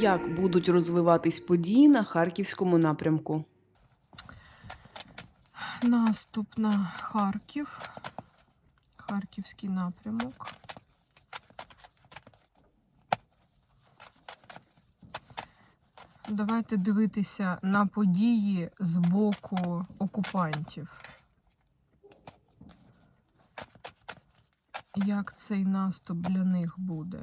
Як будуть розвиватись події на харківському напрямку? Наступ на Харків. Харківський напрямок. Давайте дивитися на події з боку окупантів. Як цей наступ для них буде?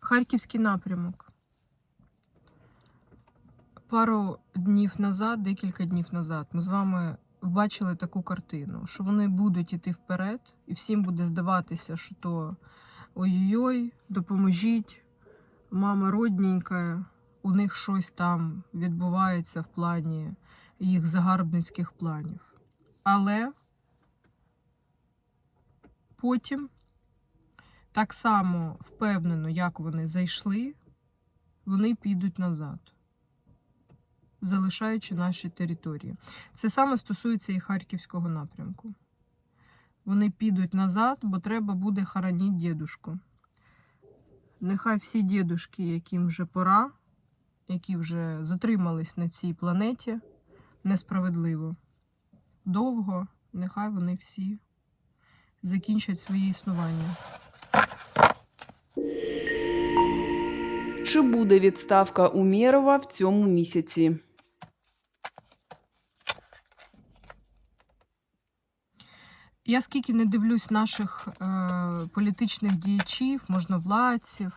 Харківський напрямок. Пару днів назад, декілька днів назад, ми з вами бачили таку картину, що вони будуть іти вперед, і всім буде здаватися, що то ой-ой-ой, допоможіть, мама родненька, у них щось там відбувається в плані їх загарбницьких планів. Але потім так само впевнено, як вони зайшли, вони підуть назад, залишаючи наші території. Це саме стосується і Харківського напрямку. Вони підуть назад, бо треба буде хоронити дідушку. Нехай всі дідушки, яким вже пора, які вже затримались на цій планеті несправедливо, довго, нехай вони всі закінчать своє існування. Чи буде відставка Умєрова в цьому місяці? Я скільки не дивлюсь наших е, політичних діячів, можновладців,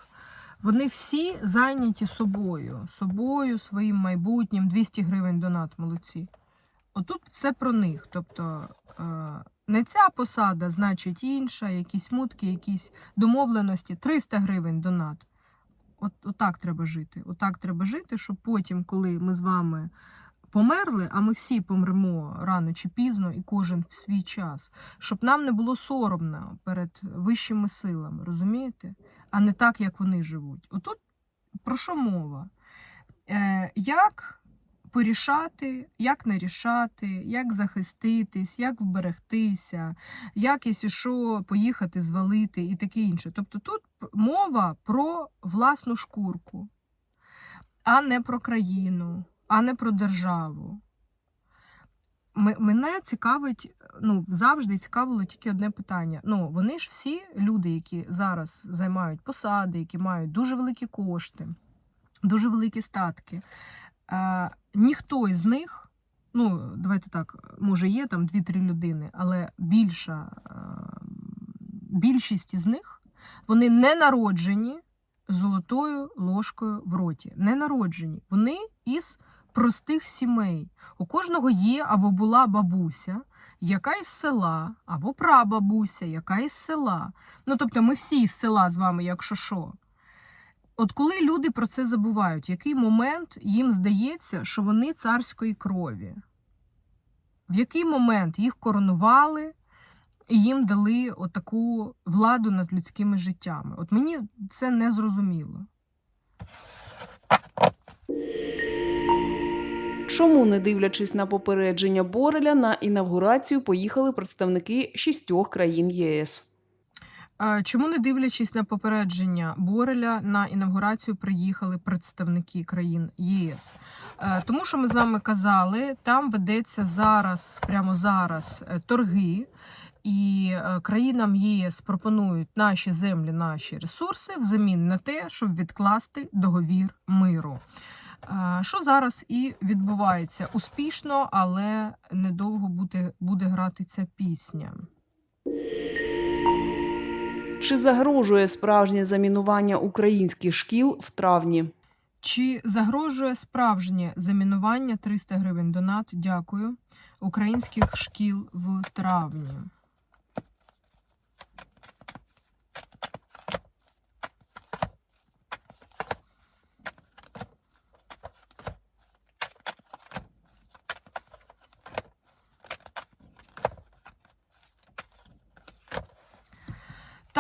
вони всі зайняті собою, собою, своїм майбутнім, 200 гривень донат, молодці. Отут все про них. Тобто е, не ця посада, значить інша, якісь мутки, якісь домовленості, 300 гривень донат. От, отак треба жити. Отак треба жити, щоб потім, коли ми з вами померли, а ми всі помремо рано чи пізно, і кожен в свій час, щоб нам не було соромно перед вищими силами, розумієте? А не так, як вони живуть. Отут про що мова? Е, як порішати, як не рішати, як захиститись, як вберегтися, як, якщо що, поїхати, звалити і таке інше. Тобто тут мова про власну шкурку, а не про країну, а не про державу. Мене цікавить, ну, завжди цікавило тільки одне питання. Ну, вони ж всі люди, які зараз займають посади, які мають дуже великі кошти, дуже великі статки. Ніхто із них, ну, давайте так, може, є там 2-3 людини, але більша, е, більшість із них вони не народжені золотою ложкою в роті. Не народжені. Вони із простих сімей. У кожного є або була бабуся, яка із села, або прабабуся, яка із села. Ну, тобто, ми всі із села з вами, якщо що. От коли люди про це забувають, який момент їм здається, що вони царської крові? В який момент їх коронували і їм дали отаку владу над людськими життями? От мені це не зрозуміло. Чому, не дивлячись на попередження Бореля, на інавгурацію поїхали представники шістьох країн ЄС? Чому не дивлячись на попередження Бореля, на інавгурацію приїхали представники країн ЄС? Е, Тому що ми з вами казали, там ведеться зараз, прямо зараз, е, торги, і е, країнам ЄС пропонують наші землі, наші ресурси взамін на те, щоб відкласти договір миру. Що зараз і відбувається успішно, але недовго буде, буде грати ця пісня. Чи загрожує справжнє замінування українських шкіл в травні? Чи загрожує справжнє замінування 300 гривень донат? Дякую. Українських шкіл в травні.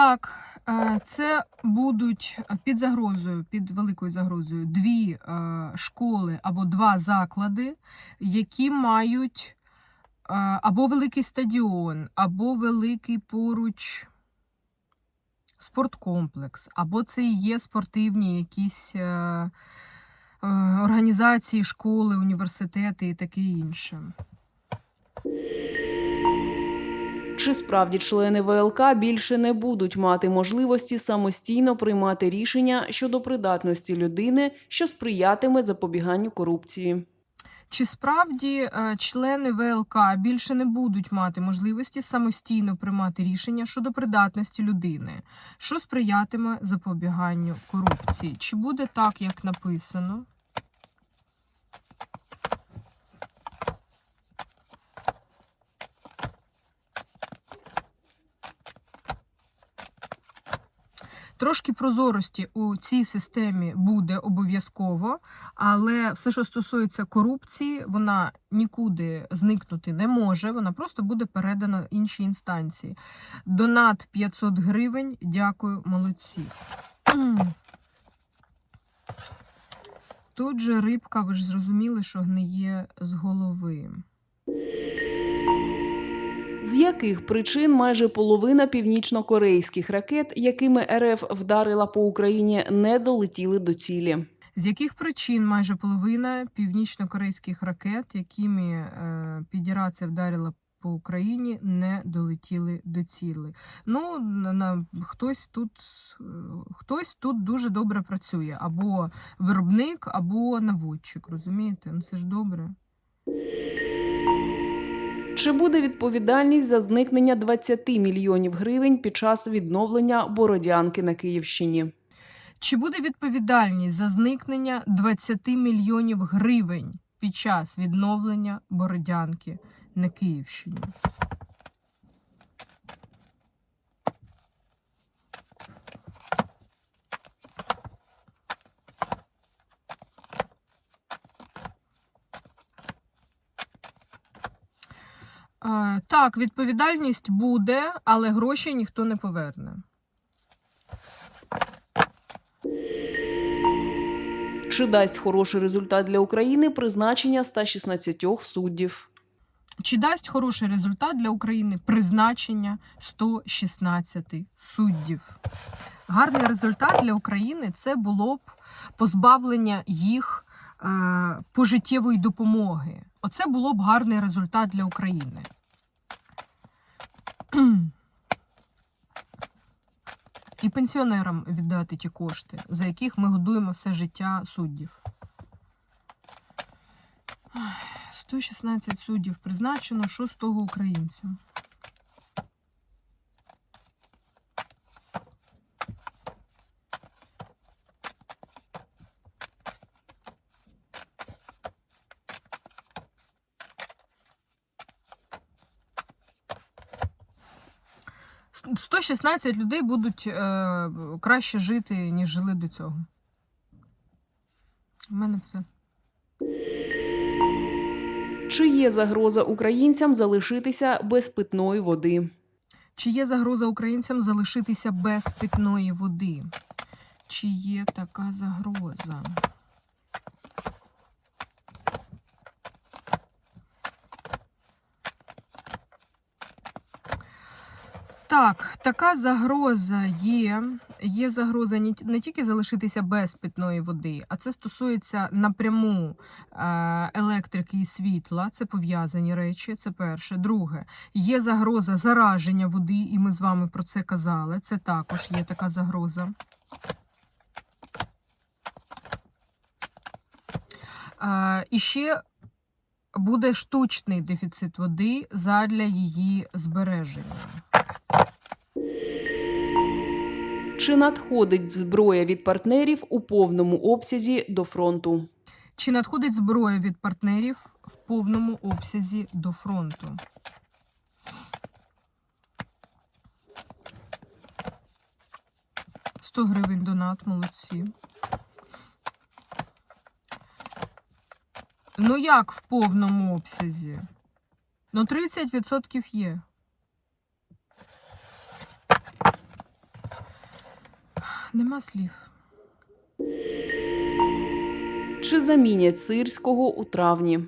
Так, е, це будуть під загрозою, під великою загрозою дві е, школи або два заклади, які мають е, або великий стадіон, або великий поруч спорткомплекс, або це і є спортивні якісь е, е, організації, школи, університети і таке інше. Чи справді члени ВЛК більше не будуть мати можливості самостійно приймати рішення щодо придатності людини, що сприятиме запобіганню корупції? Чи справді е, члени ВЛК більше не будуть мати можливості самостійно приймати рішення щодо придатності людини, що сприятиме запобіганню корупції? Чи буде так, як написано? Трошки прозорості у цій системі буде обов'язково, але все, що стосується корупції, вона нікуди зникнути не може. Вона просто буде передана іншій інстанції. Донат 500 гривень. Дякую, молодці. Тут же рибка, ви ж зрозуміли, що гниє з голови. З яких причин майже половина північнокорейських ракет, якими РФ вдарила по Україні, не долетіли до цілі? З яких причин майже половина північно-корейських ракет, якими е, Федерація вдарила по Україні, не долетіли до цілі? Ну, на, на, хтось тут е, хтось тут дуже добре працює, або виробник, або наводчик. Розумієте? Ну це ж добре. Чи буде відповідальність за зникнення 20 мільйонів гривень під час відновлення Бородянки на Київщині? Чи буде відповідальність за зникнення 20 мільйонів гривень під час відновлення Бородянки на Київщині? Так, відповідальність буде, але гроші ніхто не поверне. Чи дасть хороший результат для України призначення 116 суддів? Чи дасть хороший результат для України призначення 116 суддів? Гарний результат для України це було б позбавлення їх е, пожиттєвої допомоги. Оце було б гарний результат для України. І пенсіонерам віддати ті кошти, за яких ми годуємо все життя суддів. 116 суддів призначено шостого українця. 16 людей будуть е, краще жити, ніж жили до цього. У мене все. Чи є загроза українцям залишитися без питної води? Чи є загроза українцям залишитися без питної води? Чи є така загроза? Так, така загроза є. Є загроза не тільки залишитися без питної води, а це стосується напряму е, електрики і світла. Це пов'язані речі. Це перше. Друге, є загроза зараження води, і ми з вами про це казали. Це також є така загроза. Е, і ще буде штучний дефіцит води задля її збереження. Чи надходить зброя від партнерів у повному обсязі до фронту? Чи надходить зброя від партнерів в повному обсязі до фронту? Сто гривень донат, молодці. Ну як в повному обсязі? Ну, 30% є. Нема слів. Чи замінять сирського у травні?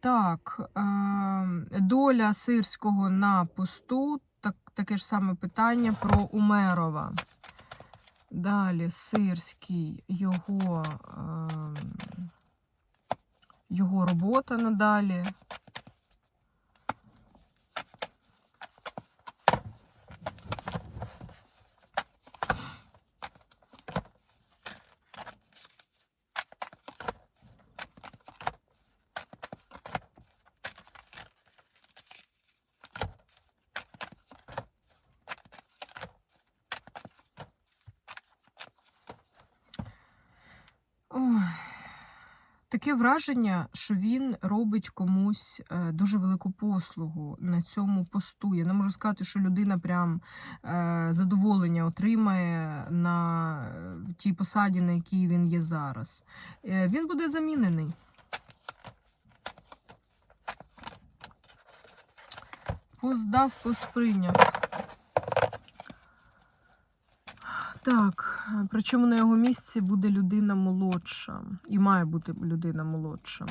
Так, е, доля сирського на посту, так, таке ж саме питання про Умерова. Далі сирський, його, е, його робота надалі. Таке враження, що він робить комусь е, дуже велику послугу на цьому посту. Я не можу сказати, що людина прям е, задоволення отримає на е, тій посаді, на якій він є зараз. Він буде замінений. Пост дав, пост прийняв. Так, причому на його місці буде людина молодша. І має бути людина молодша.